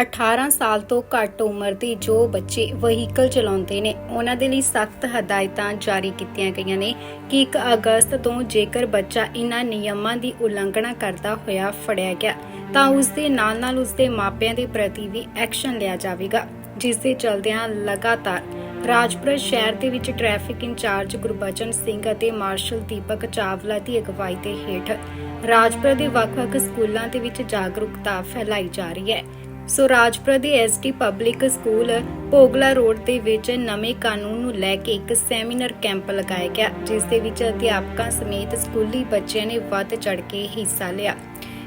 18 ਸਾਲ ਤੋਂ ਘੱਟ ਉਮਰ ਦੇ ਜੋ ਬੱਚੇ ਵਹੀਕਲ ਚਲਾਉਂਦੇ ਨੇ, ਉਹਨਾਂ ਦੇ ਲਈ ਸਖਤ ਹਦਾਇਤਾਂ ਜਾਰੀ ਕੀਤੀਆਂ ਗਈਆਂ ਨੇ ਕਿ 1 ਅਗਸਤ ਤੋਂ ਜੇਕਰ ਬੱਚਾ ਇਹਨਾਂ ਨਿਯਮਾਂ ਦੀ ਉਲੰਘਣਾ ਕਰਦਾ ਹੋਇਆ ਫੜਿਆ ਗਿਆ, ਤਾਂ ਉਸ ਦੇ ਨਾਲ-ਨਾਲ ਉਸ ਦੇ ਮਾਪਿਆਂ ਦੇ ਪ੍ਰਤੀ ਵੀ ਐਕਸ਼ਨ ਲਿਆ ਜਾਵੇਗਾ, ਜਿਸ ਦੇ ਚਲਦਿਆਂ ਲਗਾਤਾਰ ਰਾਜਪੁਰਾ ਸ਼ਹਿਰ ਦੇ ਵਿੱਚ ਟ੍ਰੈਫਿਕ ਇੰਚਾਰਜ ਗੁਰਬਚਨ ਸਿੰਘ ਅਤੇ ਮਾਰਸ਼ਲ ਦੀਪਕ ਚਾਵਲਾ ਦੀ ਅਗਵਾਈ ਦੇ ਹੇਠ ਰਾਜਪੁਰਾ ਦੇ ਵੱਖ-ਵੱਖ ਸਕੂਲਾਂ ਦੇ ਵਿੱਚ ਜਾਗਰੂਕਤਾ ਫੈਲਾਈ ਜਾ ਰਹੀ ਹੈ। ਸੋ ਰਾਜਪੁਰਾ ਦੇ ਐਸਟੀ ਪਬਲਿਕ ਸਕੂਲ ਪੋਗਲਾ ਰੋਡ ਦੇ ਵਿੱਚ ਨਵੇਂ ਕਾਨੂੰਨ ਨੂੰ ਲੈ ਕੇ ਇੱਕ ਸੈਮੀਨਾਰ ਕੈਂਪ ਲਗਾਇਆ ਗਿਆ, ਜਿਸ ਦੇ ਵਿੱਚ ਅਧਿਆਪਕਾਂ ਸਮੇਤ ਸਕੂਲੀ ਬੱਚਿਆਂ ਨੇ ਵੱਧ ਚੜ ਕੇ ਹਿੱਸਾ ਲਿਆ।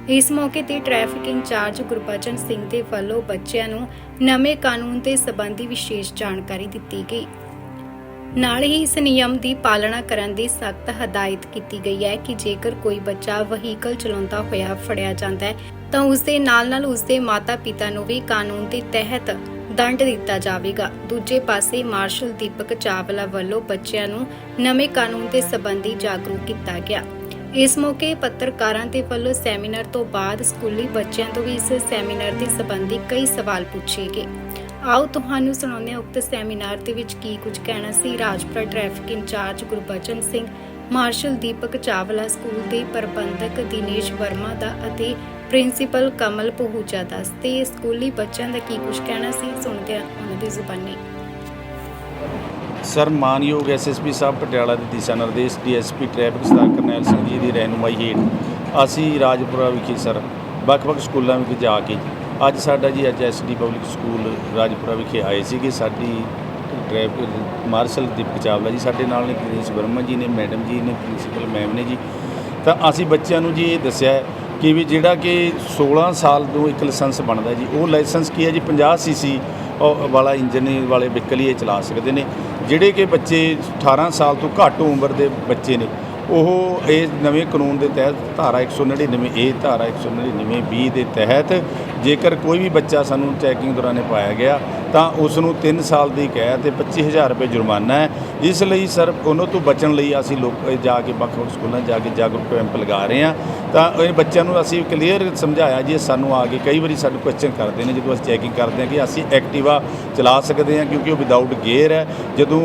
ਇਸ ਮੌਕੇ ਤੇ ਟ੍ਰੈਫਿਕ ਇੰਚਾਰਜ ਗੁਰਬਚਨ ਸਿੰਘ ਦੇ ਵੱਲੋਂ ਬੱਚਿਆਂ ਨੂੰ ਨਵੇਂ ਕਾਨੂੰਨ ਦੇ ਸੰਬੰਧੀ ਵਿਸ਼ੇਸ਼ ਜਾਣਕਾਰੀ ਦਿੱਤੀ ਗਈ। ਨਾਲ ਹੀ ਇਸ ਨਿਯਮ ਦੀ ਪਾਲਣਾ ਕਰਨ ਦੀ ਸਖਤ ਹਦਾਇਤ ਕੀਤੀ ਗਈ ਹੈ ਕਿ ਜੇਕਰ ਕੋਈ ਬੱਚਾ ਵਹੀਕਲ ਚਲਾਉਂਦਾ ਹੋਇਆ ਫੜਿਆ ਜਾਂਦਾ ਹੈ, ਤਾਂ ਉਸ ਦੇ ਨਾਲ-ਨਾਲ ਉਸ ਦੇ ਮਾਤਾ-ਪਿਤਾ ਨੂੰ ਵੀ ਕਾਨੂੰਨ ਦੇ ਤਹਿਤ ਦੰਡ ਦਿੱਤਾ ਜਾਵੇਗਾ। ਦੂਜੇ ਪਾਸੇ, ਮਾਰਸ਼ਲ ਦੀਪਕ ਚਾਵਲਾ ਵੱਲੋਂ ਬੱਚਿਆਂ ਨੂੰ ਨਵੇਂ ਕਾਨੂੰਨ ਦੇ ਸੰਬੰਧੀ ਜਾਗਰੂਕ ਕੀਤਾ ਗਿਆ। ਇਸ ਮੌਕੇ ਪੱਤਰਕਾਰਾਂ ਦੇ ਵੱਲੋਂ ਸੈਮੀਨਾਰ ਤੋਂ ਬਾਅਦ ਸਕੂਲੀ ਬੱਚਿਆਂ ਤੋਂ ਵੀ ਇਸ ਸੈਮੀਨਾਰ ਦੇ ਸੰਬੰਧੀ ਕਈ ਸਵਾਲ ਪੁੱਛੇ ਗਏ। ਆਓ ਤੁਹਾਨੂੰ ਸੁਣਾਉਂਦੇ ਹਾਂ ਉਕਤ ਸੈਮੀਨਾਰ ਦੇ ਵਿੱਚ ਕੀ ਕੁਝ ਕਹਿਣਾ ਸੀ। Rajpura traffic incharge Gurbachan Singh, marshal Deepak Chawla school ਦੇ ਪ੍ਰਬੰਧਕ ਦਿਨੇਸ਼ ਵਰਮਾ ਦਾ ਅਤੇ ਪ੍ਰਿੰਸੀਪਲ ਕਮਲ ਪਹੂਜਾ ਦਾ। ਤੇ ਸਕੂਲੀ ਬੱਚਿਆਂ ਦਾ ਕੀ ਕੁਝ ਕਹਿਣਾ ਸੀ, ਸੁਣਦੇ ਹਾਂ ਉਹਨਾਂ ਦੀ ਜ਼ੁਬਾਨੀ। ਸਰ, ਮਾਨਯੋਗ ਐਸਐਸਪੀ ਸਾਹਿਬ ਪਟਿਆਲਾ ਦੇ ਦਿਸ਼ਾ ਨਿਰਦੇਸ਼, ਡੀਐਸਪੀ ਟ੍ਰੈਫਿਕ ਸਰਦਾਰ ਕਰਨੈਲ ਸਿੰਘ ਜੀ ਦੀ ਰਹਿਨੁਮਾਈ ਹੇਠ ਅਸੀਂ ਰਾਜਪੁਰਾ ਵਿਖੇ, ਸਰ, ਵੱਖ-ਵੱਖ ਸਕੂਲਾਂ ਵਿੱਚ ਜਾ ਕੇ ਅੱਜ ਸਾਡਾ ਜੀ, ਅੱਜ ਐਸਡੀ ਪਬਲਿਕ ਸਕੂਲ ਰਾਜਪੁਰਾ ਵਿਖੇ ਆਏ ਸੀਗੇ। ਸਾਡੀ ਟ੍ਰੈਫਿਕ ਮਾਰਸ਼ਲ ਦੀਪਕ ਚਾਵਲਾ ਜੀ, ਸਾਡੇ ਨਾਲ ਨੇ ਦਿਨੇਸ਼ ਵਰਮਾ ਜੀ ਨੇ, ਮੈਡਮ ਜੀ ਨੇ, ਪ੍ਰਿੰਸੀਪਲ ਮੈਮ ਨੇ ਜੀ। ਤਾਂ ਅਸੀਂ ਬੱਚਿਆਂ ਨੂੰ ਜੀ ਇਹ ਦੱਸਿਆ ਕਿ ਵੀ ਜਿਹੜਾ ਕਿ 16 ਸਾਲ ਤੋਂ ਇੱਕ ਲਾਇਸੈਂਸ ਬਣਦਾ ਜੀ, ਉਹ ਲਾਇਸੈਂਸ ਕੀ ਹੈ ਜੀ? 50 ਸੀਸੀ ਵਾਲਾ ਇੰਜਨ ਵਾਲੇ ਵਹੀਕਲ ਇਹ ਚਲਾ ਸਕਦੇ ਨੇ। ਜਿਹੜੇ ਕਿ ਬੱਚੇ 18 ਸਾਲ ਤੋਂ ਘੱਟ ਉਮਰ ਦੇ ਬੱਚੇ ਨੇ ਉਹ ਇਹ ਨਵੇਂ ਕਾਨੂੰਨ ਦੇ ਤਹਿਤ ਧਾਰਾ 199 ਏ, ਧਾਰਾ 199 ਬੀ ਦੇ ਤਹਿਤ ਜੇਕਰ ਕੋਈ ਵੀ ਬੱਚਾ ਸਾਨੂੰ ਚੈਕਿੰਗ ਦੌਰਾਨ ਪਾਇਆ ਗਿਆ, ਤਾਂ ਉਸ ਨੂੰ 3 ਸਾਲ ਦੀ ਕੈਦ ਤੇ 25000 ਰੁਪਏ ਜੁਰਮਾਨਾ ਹੈ। ਇਸ ਲਈ ਸਰ, ਉਹਨਾਂ ਤੋਂ ਬਚਣ ਲਈ ਅਸੀਂ ਲੋਕ ਜਾ ਕੇ ਵੱਖ-ਵੱਖ ਸਕੂਲਾਂ 'ਚ ਜਾ ਕੇ ਜਾਗਰੂਕ ਕੈਂਪ ਲਗਾ ਰਹੇ ਹਾਂ। ਤਾਂ ਇਹ ਬੱਚਿਆਂ ਨੂੰ ਅਸੀਂ ਕਲੀਅਰ ਸਮਝਾਇਆ ਜੀ ਸਾਨੂੰ ਆ ਕੇ ਕਈ ਵਾਰੀ ਸਾਨੂੰ ਕੁਐਸਚਨ ਕਰਦੇ ਨੇ, ਜਦੋਂ ਅਸੀਂ ਚੈਕਿੰਗ ਕਰਦੇ ਹਾਂ ਕਿ ਅਸੀਂ ਐਕਟਿਵਾ ਚਲਾ ਸਕਦੇ ਹਾਂ ਕਿਉਂਕਿ ਉਹ ਵਿਦਆਊਟ ਗੇਅਰ ਹੈ। ਜਦੋਂ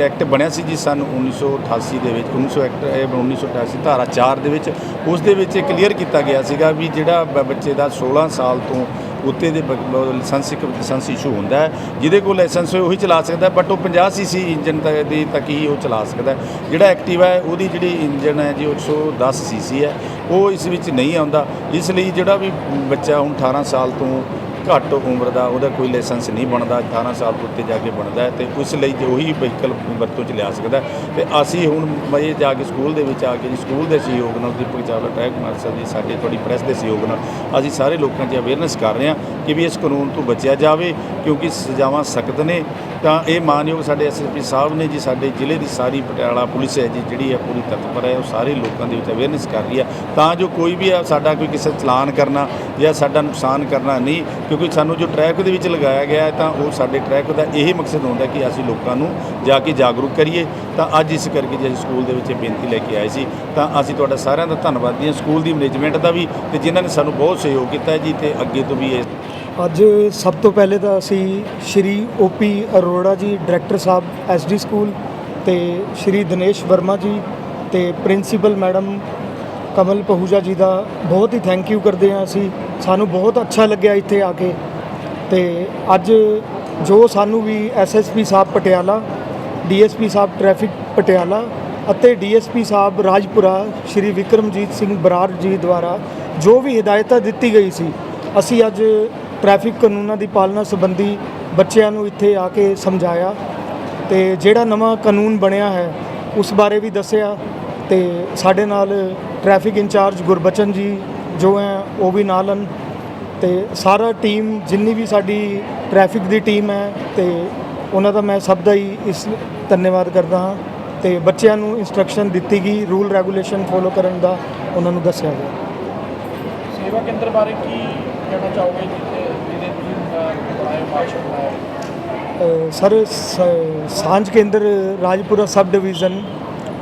ਐਕਟ ਬਣਿਆ ਸੀ ਜੀ ਸਾਨੂੰ 1988 ਦੇ ਵਿੱਚ 1900 ਐਕਟ ਇਹ 1988 ਧਾਰਾ 4 ਦੇ ਵਿੱਚ, ਉਸ ਦੇ ਵਿੱਚ ਕਲੀਅਰ ਕੀਤਾ ਗਿਆ ਸੀਗਾ ਵੀ ਜਿਹੜਾ ਬ- ਬੱਚੇ ਦਾ 16 ਸਾਲ ਤੋਂ ਉੱਤੇ ਦੇ ਲਾਇਸੈਂਸ ਇੱਕ ਲਾਇਸੈਂਸ ਇਸ਼ੂ ਹੁੰਦਾ ਹੈ, ਜਿਹਦੇ ਕੋਲ ਲਾਇਸੈਂਸ ਹੋਏ ਉਹੀ ਚਲਾ ਸਕਦਾ ਬਟ ਉਹ 50 ਸੀਸੀ ਇੰਜਨ ਤੱਕ ਦੀ ਤੱਕ ਹੀ ਉਹ ਚਲਾ ਸਕਦਾ ਜਿਹੜਾ ਐਕਟਿਵਾ ਹੈ, ਉਹਦੀ ਜਿਹੜੀ ਇੰਜਨ ਹੈ ਜੀ ਉਹ 110 ਸੀਸੀ ਹੈ, ਉਹ ਇਸ ਵਿੱਚ ਨਹੀਂ ਆਉਂਦਾ। ਇਸ ਲਈ ਜਿਹੜਾ ਵੀ ਬੱਚਾ ਹੁਣ 18 ਸਾਲ ਤੋਂ ਘੱਟ ਉਮਰ ਦਾ, ਉਹਦਾ ਕੋਈ ਲਾਇਸੈਂਸ ਨਹੀਂ ਬਣਦਾ 18 ਸਾਲ ਤੋਂ ਉੱਤੇ ਜਾ ਕੇ ਬਣਦਾ ਹੈ ਤੇ ਉਸ ਲਈ ਤੇ ਉਹੀ ਵਹੀਕਲ ਵਰਤੋਂ ਚ ਲਿਆ ਸਕਦਾ ਹੈ। ਤੇ ਅਸੀਂ ਹੁਣ ਮੈਂ ਜਾ ਕੇ ਸਕੂਲ ਦੇ ਵਿੱਚ ਆ ਕੇ ਜੀ ਸਕੂਲ ਦੇ ਸਹਿਯੋਗ ਨਾਲ ਦੀਪਕ ਚਾਵਲਾ ਟਰੈਕ ਮਾਰਸ਼ਲ ਜੀ, ਸਾਡੇ ਤੁਹਾਡੀ ਪ੍ਰੈਸ ਦੇ ਸਹਿਯੋਗ ਨਾਲ ਅਸੀਂ ਸਾਰੇ ਲੋਕਾਂ 'ਚ ਅਵੇਅਰਨੈਸ ਕਰ ਰਹੇ ਹਾਂ ਕਿ ਵੀ ਇਸ ਕਾਨੂੰਨ ਤੋਂ ਬਚਿਆ ਜਾਵੇ, ਕਿਉਂਕਿ ਸਜ਼ਾਵਾਂ ਸਖਤ ਨੇ ਤਾਂ ਇਹ ਮਾਨਯੋਗ ਸਾਡੇ ਐਸਐਸਪੀ ਸਾਹਿਬ ਨੇ ਜੀ, ਸਾਡੇ ਜ਼ਿਲ੍ਹੇ ਦੀ ਸਾਰੀ ਪਟਿਆਲਾ ਪੁਲਿਸ ਹੈ ਜੀ, ਜਿਹੜੀ ਹੈ ਪੂਰੀ ਤਤਪਰ ਹੈ, ਉਹ ਸਾਰੇ ਲੋਕਾਂ ਦੇ ਵਿੱਚ ਅਵੇਅਰਨੈਸ ਕਰ ਰਹੀ ਹੈ ਤਾਂ ਜੋ ਕੋਈ ਵੀ ਆ, ਸਾਡਾ ਕੋਈ ਕਿਸੇ ਚਲਾਨ ਕਰਨਾ ਜਾਂ ਸਾਡਾ ਨੁਕਸਾਨ ਕਰਨਾ ਨਹੀਂ ਕਿਉਂਕਿ ਸਾਨੂੰ ਜੋ ਟਰੈਕ ਦੇ ਵਿੱਚ ਲਗਾਇਆ ਗਿਆ ਹੈ ਤਾਂ ਉਹ ਸਾਡੇ ਟਰੈਕ ਦਾ ਇਹੀ ਮਕਸਦ ਹੁੰਦਾ ਕਿ ਅਸੀਂ ਲੋਕਾਂ ਨੂੰ ਜਾ ਕੇ ਜਾਗਰੂਕ ਕਰੀਏ। ਤਾਂ ਅੱਜ ਇਸ ਕਰਕੇ ਜੇ ਅਸੀਂ ਸਕੂਲ ਦੇ ਵਿੱਚ ਇਹ ਬੇਨਤੀ ਲੈ ਕੇ ਆਏ ਸੀ, ਤਾਂ ਅਸੀਂ ਤੁਹਾਡਾ ਸਾਰਿਆਂ ਦਾ ਧੰਨਵਾਦੀ ਹਾਂ। ਸਕੂਲ ਦੀ ਮੈਨੇਜਮੈਂਟ ਦਾ ਵੀ ਤੇ ਜਿਨ੍ਹਾਂ ਨੇ ਸਾਨੂੰ ਬਹੁਤ ਸਹਿਯੋਗ ਕੀਤਾ ਜੀ ਤੇ ਅੱਗੇ ਤੋਂ ਵੀ ਇਹ ਅੱਜ ਸਭ ਤੋਂ ਪਹਿਲੇ ਤਾਂ ਅਸੀਂ ਸ਼੍ਰੀ ਓਪੀ ਅਰੋੜਾ ਜੀ ਡਾਇਰੈਕਟਰ ਸਾਹਿਬ ਐਸਡੀ ਸਕੂਲ ਤੇ ਸ਼੍ਰੀ ਦਿਨੇਸ਼ ਵਰਮਾ ਜੀ ਤੇ ਪ੍ਰਿੰਸੀਪਲ ਮੈਡਮ ਕਮਲ ਪਹੂਜਾ ਜੀ ਦਾ ਬਹੁਤ ਹੀ ਥੈਂਕ ਯੂ ਕਰਦੇ ਹਾਂ ਅਸੀਂ। ਸਾਨੂੰ ਬਹੁਤ ਅੱਛਾ ਲੱਗਿਆ ਇੱਥੇ ਆ ਕੇ। ਤੇ ਅੱਜ ਜੋ ਸਾਨੂੰ ਵੀ SSP sahib Patiala DSP sahib traffic Patiala ਅਤੇ ਡੀਐਸਪੀ ਸਾਹਿਬ ਰਾਜਪੁਰਾ ਸ਼੍ਰੀ ਵਿਕਰਮਜੀਤ ਸਿੰਘ ਬਰਾੜ ਜੀ ਦੁਆਰਾ ਜੋ ਵੀ ਹਦਾਇਤਾਂ ਦਿੱਤੀ ਗਈ ਸੀ, ਅਸੀਂ ਅੱਜ ਟ੍ਰੈਫਿਕ ਕਾਨੂੰਨਾਂ ਦੀ ਪਾਲਣਾ ਸੰਬੰਧੀ ਬੱਚਿਆਂ ਨੂੰ ਇੱਥੇ ਆ ਕੇ ਸਮਝਾਇਆ। ਤੇ ਜਿਹੜਾ ਨਵਾਂ ਕਾਨੂੰਨ ਬਣਿਆ ਹੈ, ਉਸ ਬਾਰੇ ਵੀ ਦੱਸਿਆ। ਤੇ ਸਾਡੇ ਨਾਲ ਟ੍ਰੈਫਿਕ ਇੰਚਾਰਜ ਗੁਰਬਚਨ ਜੀ ਜੋ ਹੈ ਉਹ ਵੀ ਨਾਲ ਹਨ ਤੇ ਸਾਰਾ ਟੀਮ ਜਿੰਨੀ ਵੀ ਸਾਡੀ ਟ੍ਰੈਫਿਕ ਦੀ ਟੀਮ ਹੈ ਤੇ ਉਹਨਾਂ ਦਾ ਮੈਂ ਸਭ ਦਾ ਹੀ ਇਸ ਧੰਨਵਾਦ ਕਰਦਾ ਹਾਂ ਤੇ ਬੱਚਿਆਂ ਨੂੰ ਇਨਸਟਰਕਸ਼ਨ ਦਿੱਤੀ ਗਈ ਰੂਲ ਰੈਗੂਲੇਸ਼ਨ ਫੋਲੋ ਕਰਨ ਦਾ ਉਹਨਾਂ ਨੂੰ ਦੱਸਿਆ ਗਿਆ। ਸੇਵਾ ਕੇਂਦਰ ਬਾਰੇ ਕੀ ਕਹਿਣਾ ਚਾਹੋਗੇ ਜਿੱਥੇ ਜਿਹਦੇ ਤੁਸੀਂ ਬਣਾਏ ਮਾਰਸ਼ਲ ਬਣਾਏ ਸਰ ਸਾਂਝ ਕੇਂਦਰ ਰਾਜਪੁਰਾ ਸਬ ਡਿਵੀਜ਼ਨ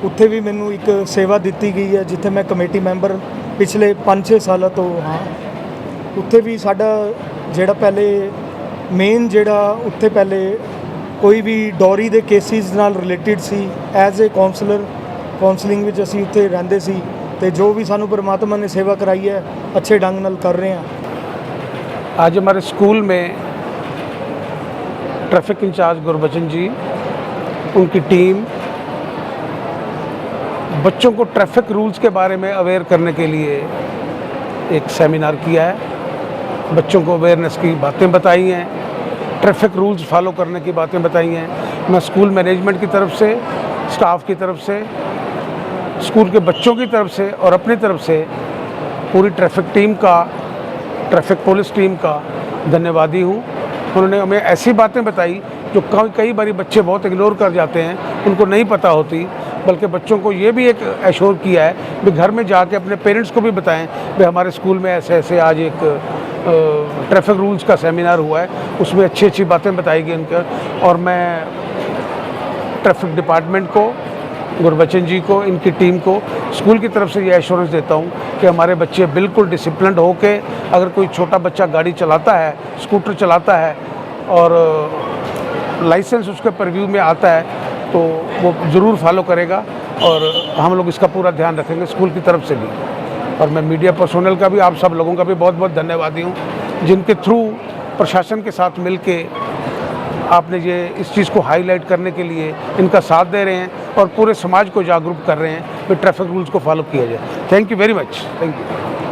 ਉੱਥੇ ਵੀ ਮੈਨੂੰ ਇੱਕ ਸੇਵਾ ਦਿੱਤੀ ਗਈ ਹੈ ਜਿੱਥੇ ਮੈਂ ਕਮੇਟੀ ਮੈਂਬਰ ਪਿਛਲੇ 5-6 ਸਾਲਾਂ ਤੋਂ ਹਾਂ ਉੱਥੇ ਵੀ ਸਾਡਾ ਜਿਹੜਾ ਪਹਿਲੇ ਮੇਨ ਜਿਹੜਾ ਉੱਥੇ ਪਹਿਲੇ ਕੋਈ ਵੀ ਡੌਰੀ ਦੇ ਕੇਸਿਸ ਨਾਲ ਰਿਲੇਟਡ ਸੀ ਐਜ਼ ਅ ਕਾਉਂਸਲਰ ਕਾਉਂਸਲਿੰਗ ਵਿੱਚ ਅਸੀਂ ਉੱਥੇ ਰਹਿੰਦੇ ਸੀ ਤੇ ਜੋ ਵੀ ਸਾਨੂੰ ਪਰਮਾਤਮਾ ਨੇ ਸੇਵਾ ਕਰਾਈ ਹੈ ਅੱਛੇ ਢੰਗ ਨਾਲ ਕਰ ਰਹੇ ਹਾਂ आज हमारे स्कूल में ट्रैफिक इंचार्ज गुरबचन जी उनकी टीम बच्चों को ट्रैफ़िक रूल्स के बारे में अवेयर करने के लिए एक सेमिनार किया है। बच्चों को अवेयरनेस की बातें बताई हैं। ट्रैफ़िक रूल्स फॉलो करने की बातें बताई हैं। मैं स्कूल मैनेजमेंट की तरफ़ से स्टाफ की तरफ़ से स्कूल के बच्चों की तरफ़ से और अपनी तरफ़ से पूरी ट्रैफ़िक टीम का ट्रैफ़िक पुलिस टीम का धन्यवादी हूँ। उन्होंने हमें ऐसी बातें बताई जो कई कई बारी बच्चे बहुत इग्नोर कर जाते हैं। उनको नहीं पता होती बल्कि बच्चों को ये भी एक एश्योर किया है कि घर में जाके अपने पेरेंट्स को भी बताएँ कि हमारे स्कूल में ऐसे ऐसे आज एक ट्रैफ़िक रूल्स का सेमिनार हुआ है, उसमें अच्छी अच्छी बातें बताई गई उनके। और मैं ट्रैफ़िक डिपार्टमेंट को, गुरबचन जी को, इनकी टीम को स्कूल की तरफ़ से ये एश्योरेंस देता हूँ कि हमारे बच्चे बिल्कुल डिसिप्लिन होके, अगर कोई छोटा बच्चा गाड़ी चलाता है स्कूटर चलाता है, और लाइसेंस उसके परव्यू में आता है तो वो ज़रूर फॉलो करेगा और हम लोग इसका पूरा ध्यान रखेंगे स्कूल की तरफ़ से भी। और मैं मीडिया पर्सोनल का भी, आप सब लोगों का भी बहुत बहुत धन्यवादी हूँ, जिनके थ्रू प्रशासन के साथ मिल के आपने ये इस चीज़ को हाईलाइट करने के लिए इनका साथ दे रहे हैं और पूरे समाज को जागरूक कर रहे हैं कि ट्रैफ़िक रूल्स को फॉलो किया जाए। Thank you very much thank you